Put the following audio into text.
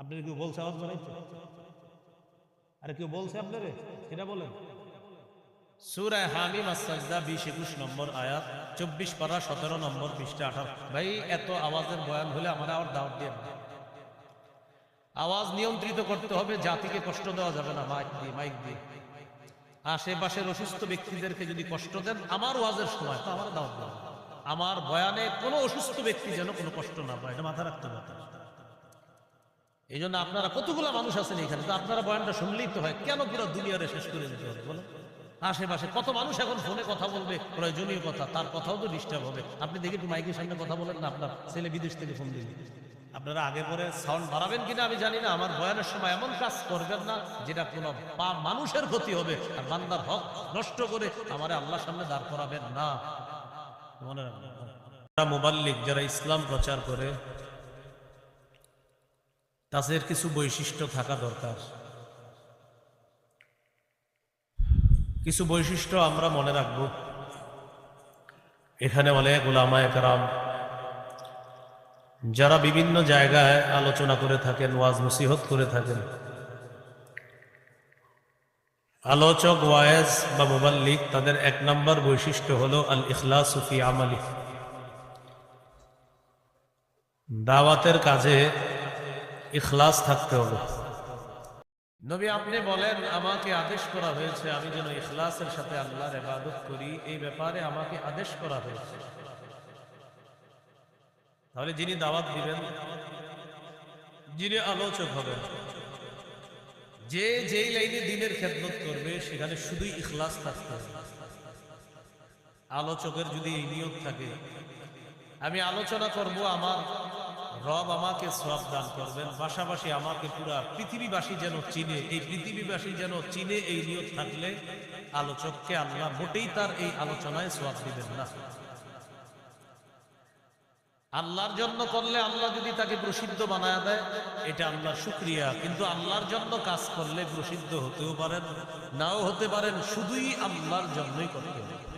আপনার কেউ বলছে আওয়াজ বাড়াইছে আরে কেউ বলছে আপনারে? সেটা বলেন। একুশ নম্বর চব্বিশ পারা সতেরো নম্বর ভাই, এত আওয়াজের বয়ান হলে আবার আওয়াজ নিয়ন্ত্রিত করতে হবে, জাতিকে কষ্ট দেওয়া যাবে না, মাইক মাইক দিয়ে। আশেপাশের অসুস্থ ব্যক্তিদেরকে যদি কষ্ট দেন, আমার ওয়াজের সময়, তো আমার দাওয়াত দেওয়া। আমার বয়ানে কোনো অসুস্থ ব্যক্তি যেন কোনো কষ্ট না পায়, এটা মাথা রাখতে হবে। এই জন্য আপনারা কতগুলো মানুষ আছেন এখানে? তো আপনারা বয়ানটা শুনলেই তো হয়, কেন পুরো দুনিয়ারে শেষ করে দিতে হবে? বলো আশেপাশে কত মানুষ এখন ফোনে কথা বলবে, প্রয়োজনীয় কথা, তার কথাও তো ডিস্টার্ব হবে। আপনি দেখি একটু মাইকের সামনে কথা বলেন না, আপনার ছেলে বিদেশ থেকে ফোন দিন আপনারা আগে পরে সাউন্ড বাড়াবেন কিনা আমি জানি না, আমার বয়ানের সময় এমন কাজ করবেন না, যেটা কোনো মানুষের ক্ষতি হবে, আর বান্দার হক নষ্ট করে আমার আল্লাহর সামনে দাঁড় করাবেন না। মনে রাখবেন। মোবাল্লিক, যারা ইসলাম প্রচার করে তাদের কিছু বৈশিষ্ট্য থাকা দরকার। কিছু বৈশিষ্ট্য আমরা মনে রাখব। এখানে অনেক ওলামা একরাম যারা বিভিন্ন জায়গায় আলোচনা করে থাকেন, ওয়াজ নসিহত করে থাকেন। আলোচক, ওয়ায়েজ বা মোবাল্লিক তাদের এক নম্বর বৈশিষ্ট্য হল আল ইখলাস সুফি আমালি। দাওয়াতের কাজে ইখলাস থাকতে হবে। নবী, আপনি বলেন, আমাকে আদেশ করা হয়েছে, আমি যেন ইখলাসের সাথে আল্লাহর ইবাদত করি, এই ব্যাপারে আমাকে আদেশ করা হয়েছে। তাহলে যিনি দাওয়াত দিবেন, যিনি আলোচক হবেন, যে যেই লাইনে দিনের খেদমত করবে, সেখানে শুধুই ইখলাস থাকতে হবে। আলোচকের যদি এই নিয়োগ থাকে, আমি আলোচনা করব আমার রব আমাকে সব দান করবেন, পাশাপাশি আমাকে পুরা পৃথিবীবাসী যেন চিনে, এই পৃথিবীবাসী যেন চিনে এই নিয়োগ থাকলে আলোচককে আল্লাহ মোটেই তার এই আলোচনায় সব দিবেন না। আল্লাহর জন্য করলে আল্লাহ যদি তাকে প্রসিদ্ধ বানায় দেয়, এটা আল্লাহর শুক্রিয়া, কিন্তু আল্লাহর জন্য কাজ করলে প্রসিদ্ধ হতেও পারেন, নাও হতে পারেন, শুধুই আল্লাহর জন্যই করতে হবে।